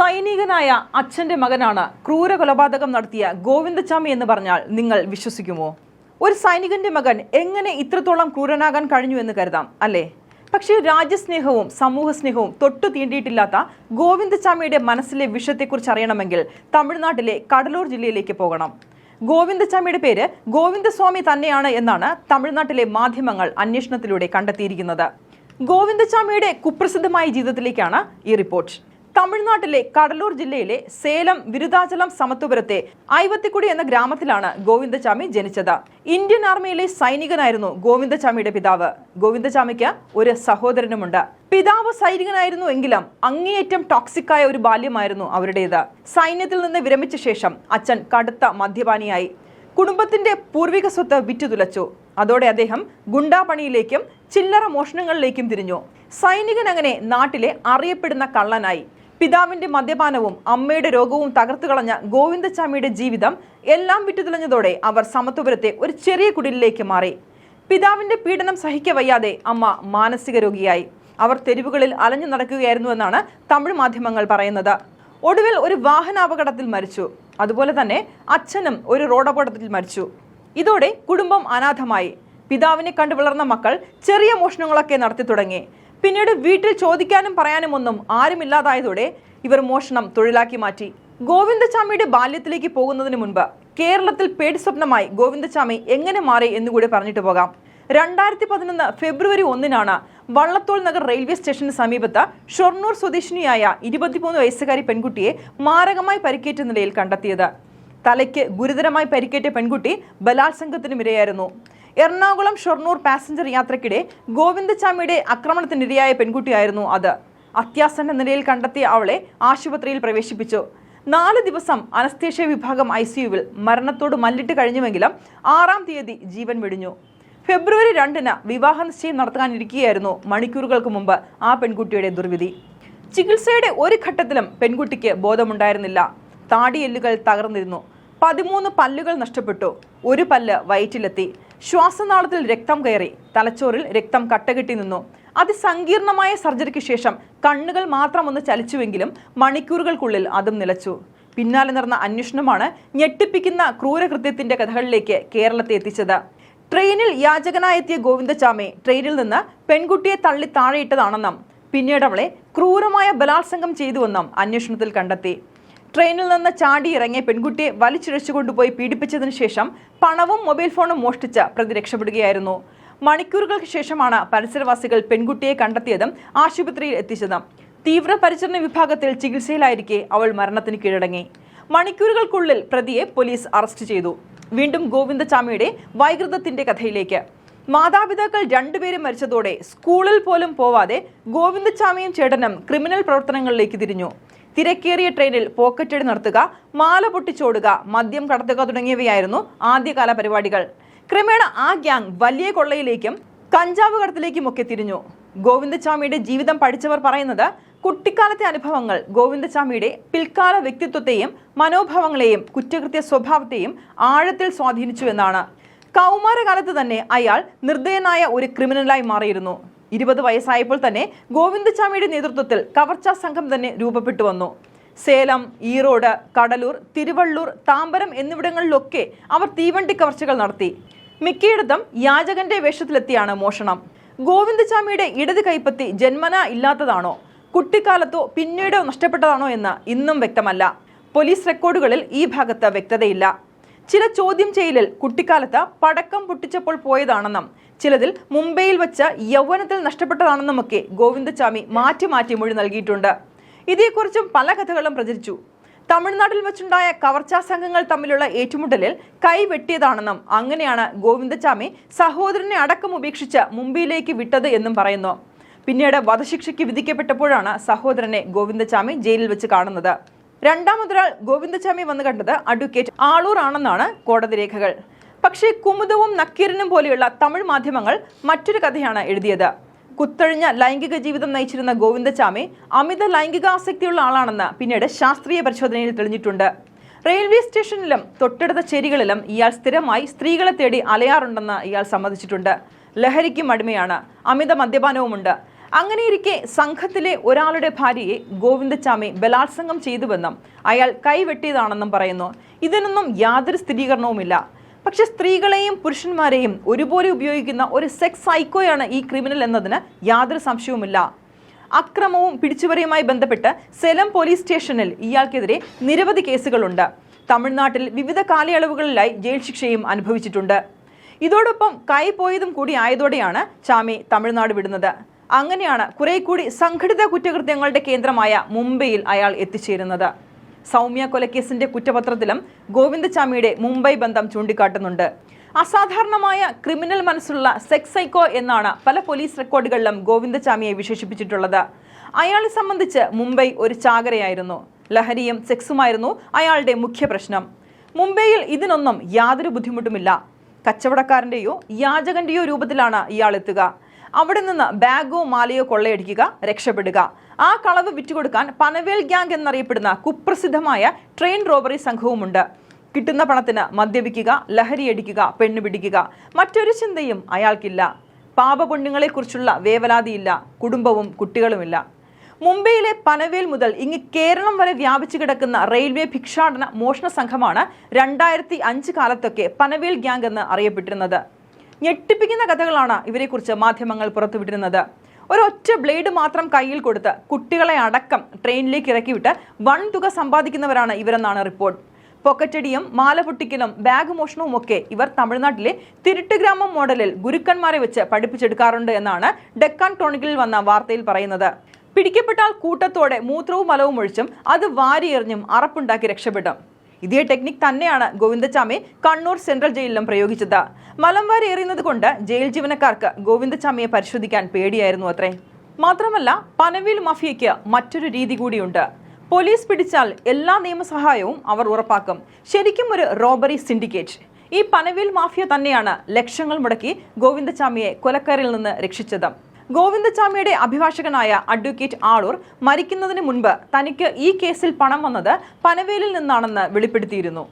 സൈനികനായ അച്ഛന്റെ മകനാണ് ക്രൂര കൊലപാതകം നടത്തിയ ഗോവിന്ദച്ചാമി എന്ന് പറഞ്ഞാൽ നിങ്ങൾ വിശ്വസിക്കുമോ? ഒരു സൈനികന്റെ മകൻ എങ്ങനെ ഇത്രത്തോളം ക്രൂരനാകാൻ കഴിഞ്ഞു എന്ന് കരുതാം അല്ലേ? പക്ഷേ രാജ്യസ്നേഹവും സമൂഹസ്നേഹവും തൊട്ടു തീണ്ടിയിട്ടില്ലാത്ത ഗോവിന്ദച്ചാമിയുടെ മനസ്സിലെ വിഷയത്തെക്കുറിച്ച് അറിയണമെങ്കിൽ തമിഴ്നാട്ടിലെ കടലൂർ ജില്ലയിലേക്ക് പോകണം. ഗോവിന്ദച്ചാമിയുടെ പേര് ഗോവിന്ദസ്വാമി തന്നെയാണ് എന്നാണ് തമിഴ്നാട്ടിലെ മാധ്യമങ്ങൾ അന്വേഷണത്തിലൂടെ കണ്ടെത്തിയിരിക്കുന്നത്. ഗോവിന്ദച്ചാമിയുടെ കുപ്രസിദ്ധമായ ജീവിതത്തിലേക്കാണ് ഈ റിപ്പോർട്ട്. തമിഴ്നാട്ടിലെ കടലൂർ ജില്ലയിലെ സേലം വിരുദാചലം സമത്വപുരത്തെ ഐവത്തിക്കുടി എന്ന ഗ്രാമത്തിലാണ് ഗോവിന്ദചാമി ജനിച്ചത്. ഇന്ത്യൻ ആർമിയിലെ സൈനികനായിരുന്നു ഗോവിന്ദചാമിയുടെ പിതാവ്. ഗോവിന്ദചാമിക്ക് ഒരു സഹോദരനുമുണ്ട്. പിതാവ് സൈനികനായിരുന്നു എങ്കിലും അങ്ങേയറ്റം ടോക്സിക്കായ ഒരു ബാല്യമായിരുന്നു അവരുടേത്. സൈന്യത്തിൽ നിന്ന് വിരമിച്ച ശേഷം അച്ഛൻ കടുത്ത മദ്യപാനിയായി. കുടുംബത്തിന്റെ പൂർവിക സ്വത്ത് വിറ്റുതുലച്ചു. അതോടെ അദ്ദേഹം ഗുണ്ടാപണിയിലേക്കും ചില്ലറ മോഷണങ്ങളിലേക്കും തിരിഞ്ഞു. സൈനികൻ അങ്ങനെ നാട്ടിലെ അറിയപ്പെടുന്ന കള്ളനായി. പിതാവിന്റെ മദ്യപാനവും അമ്മയുടെ രോഗവും തകർത്തു കളഞ്ഞ ഗോവിന്ദച്ചാമിയുടെ ജീവിതം എല്ലാം വിറ്റുതെളിഞ്ഞതോടെ അവർ സമത്വപുരത്തെ ഒരു ചെറിയ കുടിലിലേക്ക് മാറി. പിതാവിന്റെ പീഡനം സഹിക്കവയ്യാതെ അമ്മ മാനസിക രോഗിയായി. അവർ തെരുവുകളിൽ അലഞ്ഞു നടക്കുകയായിരുന്നുവെന്നാണ് തമിഴ് മാധ്യമങ്ങൾ പറയുന്നത്. ഒടുവിൽ ഒരു വാഹനാപകടത്തിൽ മരിച്ചു. അതുപോലെ തന്നെ അച്ഛനും ഒരു റോഡപകടത്തിൽ മരിച്ചു. ഇതോടെ കുടുംബം അനാഥമായി. പിതാവിനെ കണ്ടു വളർന്ന മക്കൾ ചെറിയ മോഷണങ്ങളൊക്കെ നടത്തി തുടങ്ങി. പിന്നീട് വീട്ടിൽ ചോദിക്കാനും പറയാനും ഒന്നും ആരുമില്ലാതായതോടെ ഇവർ മോഷണം തൊഴിലാക്കി മാറ്റി. ഗോവിന്ദചാമിയുടെ ബാല്യത്തിലേക്ക് പോകുന്നതിന് മുൻപ് കേരളത്തിൽ പേടി സ്വപ്നമായി ഗോവിന്ദചാമി എങ്ങനെ മാറി എന്നുകൂടി പറഞ്ഞിട്ട് പോകാം. രണ്ടായിരത്തി പതിനൊന്ന് ഫെബ്രുവരി ഒന്നിനാണ് വള്ളത്തോൾ നഗർ റെയിൽവേ സ്റ്റേഷന് സമീപത്ത് ഷൊർണൂർ സ്വദേശിനിയായ ഇരുപത്തിമൂന്ന് വയസ്സുകാരി പെൺകുട്ടിയെ മാരകമായി പരിക്കേറ്റ നിലയിൽ കണ്ടെത്തിയത്. തലയ്ക്ക് ഗുരുതരമായി പരിക്കേറ്റ പെൺകുട്ടി ബലാത്സംഗത്തിനുമിരയായിരുന്നു എറണാകുളം ഷൊർണൂർ പാസഞ്ചർ യാത്രക്കിടെ ഗോവിന്ദചാമിയുടെ ആക്രമണത്തിനിരയായ പെൺകുട്ടിയായിരുന്നു അത്. അത്യാസന്ന നിലയിൽ കണ്ടെത്തിയ അവളെ ആശുപത്രിയിൽ പ്രവേശിപ്പിച്ചു. നാല് ദിവസം അനസ്തേഷ്യ വിഭാഗം ഐ സിയുവിൽ മരണത്തോട് മല്ലിട്ട് കഴിഞ്ഞുവെങ്കിലും ആറാം തീയതി ജീവൻ വെടിഞ്ഞു. ഫെബ്രുവരി രണ്ടിന് വിവാഹ നിശ്ചയം നടത്താനിരിക്കുകയായിരുന്നു മണിക്കൂറുകൾക്ക് മുമ്പ് ആ പെൺകുട്ടിയുടെ ദുർവിധി. ചികിത്സയുടെ ഒരു ഘട്ടത്തിലും പെൺകുട്ടിക്ക് ബോധമുണ്ടായിരുന്നില്ല. താടിയെല്ലുകൾ തകർന്നിരുന്നു. പതിമൂന്ന് പല്ലുകൾ നഷ്ടപ്പെട്ടു. ഒരു പല്ല് വയറ്റിലെത്തി. ശ്വാസനാളത്തിൽ രക്തം കയറി. തലച്ചോറിൽ രക്തം കട്ടകെട്ടി നിന്നു. അതിസങ്കീർണമായ സർജറിക്ക് ശേഷം കണ്ണുകൾ മാത്രം ഒന്ന് ചലിച്ചുവെങ്കിലും മണിക്കൂറുകൾക്കുള്ളിൽ അതും നിലച്ചു. പിന്നാലെ നടന്ന അന്വേഷണമാണ് ഞെട്ടിപ്പിക്കുന്ന ക്രൂരകൃത്യത്തിന്റെ കഥകളിലേക്ക് കേരളത്തെ എത്തിച്ചത്. ട്രെയിനിൽ യാചകനായെത്തിയ ഗോവിന്ദചാമി ട്രെയിനിൽ നിന്ന് പെൺകുട്ടിയെ തള്ളി താഴെയിട്ടതാണെന്നും പിന്നീട് അവളെ ക്രൂരമായ ബലാത്സംഗം ചെയ്തുവെന്നും അന്വേഷണത്തിൽ കണ്ടെത്തി. ട്രെയിനിൽ നിന്ന് ചാടിയിറങ്ങിയ പെൺകുട്ടിയെ വലിച്ചിഴച്ചു കൊണ്ടുപോയി പീഡിപ്പിച്ചതിനു ശേഷം പണവും മൊബൈൽ ഫോണും മോഷ്ടിച്ച് പ്രതി രക്ഷപ്പെടുകയായിരുന്നു. മണിക്കൂറുകൾക്ക് ശേഷമാണ് പരിസരവാസികൾ പെൺകുട്ടിയെ കണ്ടെത്തിയതും ആശുപത്രിയിൽ എത്തിച്ചതും. തീവ്ര പരിചരണ വിഭാഗത്തിൽ ചികിത്സയിലായിരിക്കെ അവൾ മരണത്തിന് കീഴടങ്ങി. മണിക്കൂറുകൾക്കുള്ളിൽ പ്രതിയെ പോലീസ് അറസ്റ്റ് ചെയ്തു. വീണ്ടും ഗോവിന്ദചാമിയുടെ വൈകൃതത്തിന്റെ കഥയിലേക്ക്. മാതാപിതാക്കൾ രണ്ടുപേരും മരിച്ചതോടെ സ്കൂളിൽ പോലും പോവാതെ ഗോവിന്ദചാമിയും ചേട്ടനും ക്രിമിനൽ പ്രവർത്തനങ്ങളിലേക്ക് തിരിഞ്ഞു. തിരക്കേറിയ ട്രെയിനിൽ പോക്കറ്റടി നടത്തുക മാല പൊട്ടിച്ചോടുക മദ്യം കടത്തുക തുടങ്ങിയവയായിരുന്നു ആദ്യകാല പരിപാടികൾ. ക്രമേണ ആ ഗ്യാങ് വലിയ കൊള്ളയിലേക്കും കഞ്ചാവ് കടത്തിലേക്കും ഒക്കെ തിരിഞ്ഞു. ഗോവിന്ദസ്വാമിയുടെ ജീവിതം പഠിച്ചവർ പറയുന്നത് കുട്ടിക്കാലത്തെ അനുഭവങ്ങൾ ഗോവിന്ദസ്വാമിയുടെ പിൽക്കാല വ്യക്തിത്വത്തെയും മനോഭാവങ്ങളെയും കുറ്റകൃത്യ സ്വഭാവത്തെയും ആഴത്തിൽ സ്വാധീനിച്ചു എന്നാണ്. കൗമാരകാലത്ത് തന്നെ അയാൾ നിർദ്ദയനായ ഒരു ക്രിമിനലായി മാറിയിരുന്നു. ഇരുപത് വയസ്സായപ്പോൾ തന്നെ ഗോവിന്ദചാമിയുടെ നേതൃത്വത്തിൽ കവർച്ചാ സംഘം തന്നെ രൂപപ്പെട്ടു വന്നു. സേലം ഈറോഡ് കടലൂർ തിരുവള്ളൂർ താമ്പരം എന്നിവിടങ്ങളിലൊക്കെ അവർ തീവണ്ടി കവർച്ചകൾ നടത്തി. മിക്കയിടത്തും യാചകന്റെ വേഷത്തിലെത്തിയാണ് മോഷണം. ഗോവിന്ദചാമിയുടെ ഇടത് കൈപ്പത്തി ജന്മന ഇല്ലാത്തതാണോ? കുട്ടിക്കാലത്തോ പിന്നീടോ നഷ്ടപ്പെട്ടതാണോ എന്ന് ഇന്നും വ്യക്തമല്ല. പോലീസ് റെക്കോർഡുകളിൽ ഈ ഭാഗത്ത് വ്യക്തതയില്ല. ചില ചോദ്യം ചെയ്യലിൽ കുട്ടിക്കാലത്ത് പടക്കം പൊട്ടിച്ചപ്പോൾ പോയതാണെന്നും ചിലതിൽ മുംബൈയിൽ വച്ച യൗവനത്തിൽ നഷ്ടപ്പെട്ടതാണെന്നുമൊക്കെ ഗോവിന്ദസ്വാമി മാറ്റി മാറ്റി മൊഴി നൽകിയിട്ടുണ്ട്. ഇതേക്കുറിച്ചും പല കഥകളും പ്രചരിച്ചു. തമിഴ്നാട്ടിൽ വെച്ചുണ്ടായ കവർച്ചാ സംഘങ്ങൾ തമ്മിലുള്ള ഏറ്റുമുട്ടലിൽ കൈവെട്ടിയതാണെന്നും അങ്ങനെയാണ് ഗോവിന്ദചാമി സഹോദരനെ അടക്കം ഉപേക്ഷിച്ച് മുംബൈയിലേക്ക് വിട്ടത് എന്നും പറയുന്നു. പിന്നീട് വധശിക്ഷയ്ക്ക് വിധിക്കപ്പെട്ടപ്പോഴാണ് സഹോദരനെ ഗോവിന്ദചാമി ജയിലിൽ വെച്ച് കാണുന്നത്. രണ്ടാമതൊരാൾ ഗോവിന്ദചാമി വന്നു കണ്ടത് അഡ്വക്കേറ്റ് ആളൂർ ആണെന്നാണ് കോടതി രേഖകൾ. പക്ഷേ കുമുദവും നക്കീരനും പോലെയുള്ള തമിഴ് മാധ്യമങ്ങൾ മറ്റൊരു കഥയാണ് എഴുതിയത്. കുത്തഴിഞ്ഞ ലൈംഗിക ജീവിതം നയിച്ചിരുന്ന ഗോവിന്ദചാമി അമിത ലൈംഗികാസക്തിയുള്ള ആളാണെന്ന് പിന്നീട് ശാസ്ത്രീയ പരിശോധനയിൽ തെളിഞ്ഞിട്ടുണ്ട്. റെയിൽവേ സ്റ്റേഷനിലും തൊട്ടടുത്ത ചേരികളിലും ഇയാൾ സ്ഥിരമായി സ്ത്രീകളെ തേടി അലയാറുണ്ടെന്ന് ഇയാൾ സമ്മതിച്ചിട്ടുണ്ട്. ലഹരിക്കും അടിമയാണ്. അമിത മദ്യപാനവുമുണ്ട്. അങ്ങനെയിരിക്കെ സംഘത്തിലെ ഒരാളുടെ ഭാര്യയെ ഗോവിന്ദച്ചാമി ബലാത്സംഗം ചെയ്തുവെന്നും അയാൾ കൈവെട്ടിയതാണെന്നും പറയുന്നു. ഇതിനൊന്നും യാതൊരു സ്ഥിരീകരണവുമില്ല. പക്ഷെ സ്ത്രീകളെയും പുരുഷന്മാരെയും ഒരുപോലെ ഉപയോഗിക്കുന്ന ഒരു സെക്സ് സൈക്കോയാണ് ഈ ക്രിമിനൽ എന്നതിന് യാതൊരു സംശയവുമില്ല. അക്രമവും പിടിച്ചുപറിയുമായി ബന്ധപ്പെട്ട് സെലം പോലീസ് സ്റ്റേഷനിൽ ഇയാൾക്കെതിരെ നിരവധി കേസുകളുണ്ട്. തമിഴ്നാട്ടിൽ വിവിധ കാലയളവുകളിലായി ജയിൽ ശിക്ഷയും അനുഭവിച്ചിട്ടുണ്ട്. ഇതോടൊപ്പം കൈ പോയതും കൂടി ആയതോടെയാണ് ചാമി തമിഴ്നാട് വിടുന്നത്. അങ്ങനെയാണ് കുറെ കൂടി സംഘടിത കുറ്റകൃത്യങ്ങളുടെ കേന്ദ്രമായ മുംബൈയിൽ അയാൾ എത്തിച്ചേരുന്നത്. സൗമ്യ കൊലക്കേസിന്റെ കുറ്റപത്രത്തിലും ഗോവിന്ദചാമിയുടെ മുംബൈ ബന്ധം ചൂണ്ടിക്കാട്ടുന്നുണ്ട്. അസാധാരണമായ ക്രിമിനൽ മനസ്സുള്ള സെക്സ് സൈക്കോ എന്നാണ് പല പോലീസ് റെക്കോർഡുകളിലും ഗോവിന്ദചാമിയെ വിശേഷിപ്പിച്ചിട്ടുള്ളത്. അയാളെ സംബന്ധിച്ച് മുംബൈ ഒരു ചാകരയായിരുന്നു. ലഹരിയും സെക്സുമായിരുന്നു അയാളുടെ മുഖ്യ പ്രശ്നം. മുംബൈയിൽ ഇതിനൊന്നും യാതൊരു ബുദ്ധിമുട്ടുമില്ല. കച്ചവടക്കാരന്റെയോ യാചകന്റെയോ രൂപത്തിലാണ് ഇയാൾ എത്തുക. അവിടെ നിന്ന് ബാഗോ മാലയോ കൊള്ളയടിക്കുക രക്ഷപ്പെടുക. ആ കളവ് വിറ്റുകൊടുക്കാൻ പനവേൽ ഗ്യാങ് എന്നറിയപ്പെടുന്ന കുപ്രസിദ്ധമായ ട്രെയിൻ റോബറി സംഘവുമുണ്ട്. കിട്ടുന്ന പണത്തിന് മദ്യപിക്കുക ലഹരിയടിക്കുക പെണ്ണുപിടിക്കുക. മറ്റൊരു ചിന്തയും അയാൾക്കില്ല. പാപപുണ്യങ്ങളെക്കുറിച്ചുള്ള വേവലാതിയില്ല കുടുംബവും കുട്ടികളുമില്ല. മുംബൈയിലെ പനവേൽ മുതൽ ഇങ്ങ് കേരളം വരെ വ്യാപിച്ചു കിടക്കുന്ന റെയിൽവേ ഭിക്ഷാടന മോഷണ സംഘമാണ് രണ്ടായിരത്തി അഞ്ച് കാലത്തൊക്കെ പനവേൽ ഗ്യാങ് എന്ന് അറിയപ്പെട്ടിരുന്നത്. ഞെട്ടിപ്പിക്കുന്ന കഥകളാണ് ഇവരെക്കുറിച്ച് മാധ്യമങ്ങൾ പുറത്തുവിട്ടിരുന്നത്. ഒരൊറ്റ ബ്ലേഡ് മാത്രം കയ്യിൽ കൊടുത്ത് കുട്ടികളെ അടക്കം ട്രെയിനിലേക്ക് ഇറക്കിവിട്ട് വൺ തുക സമ്പാദിക്കുന്നവരാണ് ഇവരെന്നാണ് റിപ്പോർട്ട്. പൊക്കറ്റടിയും മാല പൊട്ടിക്കലും ബാഗ് മോഷണവും ഒക്കെ ഇവർ തമിഴ്നാട്ടിലെ തിരുട്ടുഗ്രാമം മോഡലിൽ ഗുരുക്കന്മാരെ വെച്ച് പഠിപ്പിച്ചെടുക്കാറുണ്ട് എന്നാണ് ഡെക്കാൻ ടോണിക്കിൽ വന്ന വാർത്തയിൽ പറയുന്നത്. പിടിക്കപ്പെട്ടാൽ കൂട്ടത്തോടെ മൂത്രവും മലവും ഒഴിച്ചും അത് വാരിയെറിഞ്ഞും അറപ്പുണ്ടാക്കി രക്ഷപ്പെടും. ഇതേ ടെക്നിക് തന്നെയാണ് ഗോവിന്ദച്ചാമി കണ്ണൂർ സെൻട്രൽ ജയിലിലും പ്രയോഗിച്ചത്. മലംവാരി എറിയുന്നത് കൊണ്ട് ജയിൽ ജീവനക്കാർക്ക് ഗോവിന്ദച്ചാമിയെ പരിശോധിക്കാൻ പേടിയായിരുന്നു അത്രേ. മാത്രമല്ല പനവേൽ മഫിയയ്ക്ക് മറ്റൊരു രീതി കൂടിയുണ്ട്. പോലീസ് പിടിച്ചാൽ എല്ലാ നിയമസഹായവും അവർ ഉറപ്പാക്കും. ശരിക്കും ഒരു റോബറി സിൻഡിക്കേറ്റ് ഈ പനവേൽ മാഫിയ തന്നെയാണ് ലക്ഷങ്ങൾ മുടക്കി ഗോവിന്ദച്ചാമിയെ കൊലക്കാരിൽ നിന്ന് രക്ഷിച്ചത്. ഗോവിന്ദച്ചാമിയുടെ അഭിഭാഷകനായ അഡ്വക്കേറ്റ് ആളൂർ മരിക്കുന്നതിന് മുൻപ് തനിക്ക് ഈ കേസിൽ പണം വന്നത് പനവേലിൽ നിന്നാണെന്ന് വെളിപ്പെടുത്തിയിരുന്നു.